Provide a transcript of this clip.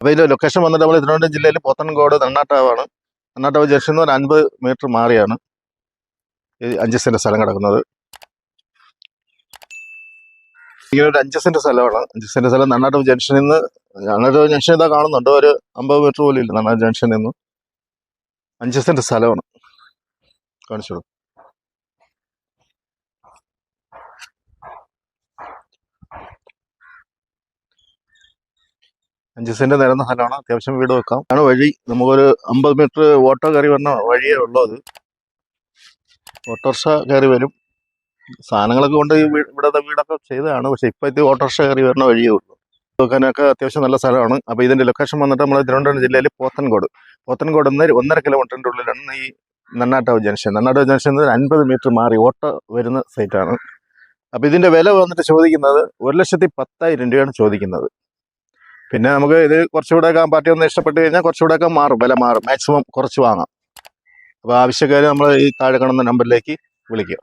അപ്പോൾ ഇതിന്റെ ലൊക്കേഷൻ വന്നിട്ട് നമ്മൾ തിരുവനന്തപുരം ജില്ലയിൽ പോത്തൻകോട് നണ്ണാട്ടാവാണ് നണ്ണാട്ടാവ് ജംഗ്ഷനിൽ നിന്ന് ഒരു അൻപത് മീറ്റർ മാറിയാണ് ഈ അഞ്ച് സെന്റ് സ്ഥലം കിടക്കുന്നത്. ഇങ്ങനെ ഒരു അഞ്ച് സെന്റ് സ്ഥലമാണ്. അഞ്ച് സെന്റ് സ്ഥലം നെണ്ണാട്ടാവ് ജംഗ്ഷനിൽ നിന്ന് നെണ്ണാട്ടാവ് ജംഗ്ഷൻ ഇതാ കാണുന്നുണ്ട്. ഒരു അമ്പത് മീറ്റർ പോലും ഇല്ല നെണ്ണാട്ടാവ് ജംഗ്ഷനിൽ നിന്ന് അഞ്ച് സെന്റ് സ്ഥലമാണ്. കാണിച്ചോളൂ. അഞ്ച് സെന്റ് നിരന്ന സ്ഥലമാണ്. അത്യാവശ്യം വീട് വെക്കാം. ആണ് വഴി. നമുക്കൊരു അമ്പത് മീറ്റർ ഓട്ടോ കയറി വരണ വഴിയേ ഉള്ളത് ഓട്ടോറിക്ഷ കയറി വരും. സാധനങ്ങളൊക്കെ കൊണ്ട് ഇവിടത്തെ വീടൊക്കെ ചെയ്തതാണ്. പക്ഷെ ഇപ്പൊ ഇത് ഓട്ടോറിക്ഷ കയറി വരുന്ന വഴിയേ ഉള്ളൂ. വെക്കാനൊക്കെ അത്യാവശ്യം നല്ല സ്ഥലമാണ്. അപ്പോൾ ഇതിന്റെ ലൊക്കേഷൻ വന്നിട്ട് നമ്മൾ തിരുവനന്തപുരം ജില്ലയിൽ പോത്തൻകോട്. പോത്തൻകോട് നിന്ന് ഒന്നര കിലോമീറ്ററിന്റെ ഉള്ളിലാണ് ഈ നന്നാട്ടാവ് ജംഗ്ഷൻ. നന്നാട്ടാവ് ജംഗ്ഷൻ അൻപത് മീറ്റർ മാറി ഓട്ടോ വരുന്ന സൈറ്റാണ് അപ്പോൾ ഇതിന്റെ വില വന്നിട്ട് ചോദിക്കുന്നത് ഒരു ലക്ഷത്തി പത്തായിരം രൂപയാണ് ചോദിക്കുന്നത്. പിന്നെ നമുക്ക് ഇത് കുറച്ചുകൂടെ ഒക്കെ പാർട്ടി ഒന്ന് ഇഷ്ടപ്പെട്ട് കഴിഞ്ഞാൽ കുറച്ചുകൂടെ ഒക്കെ മാറും വില മാറും. മാക്സിമം കുറച്ച് വാങ്ങാം. അപ്പോൾ ആവശ്യക്കാർ നമ്മൾ ഈ താഴെ കാണുന്ന നമ്പറിലേക്ക് വിളിക്കുക.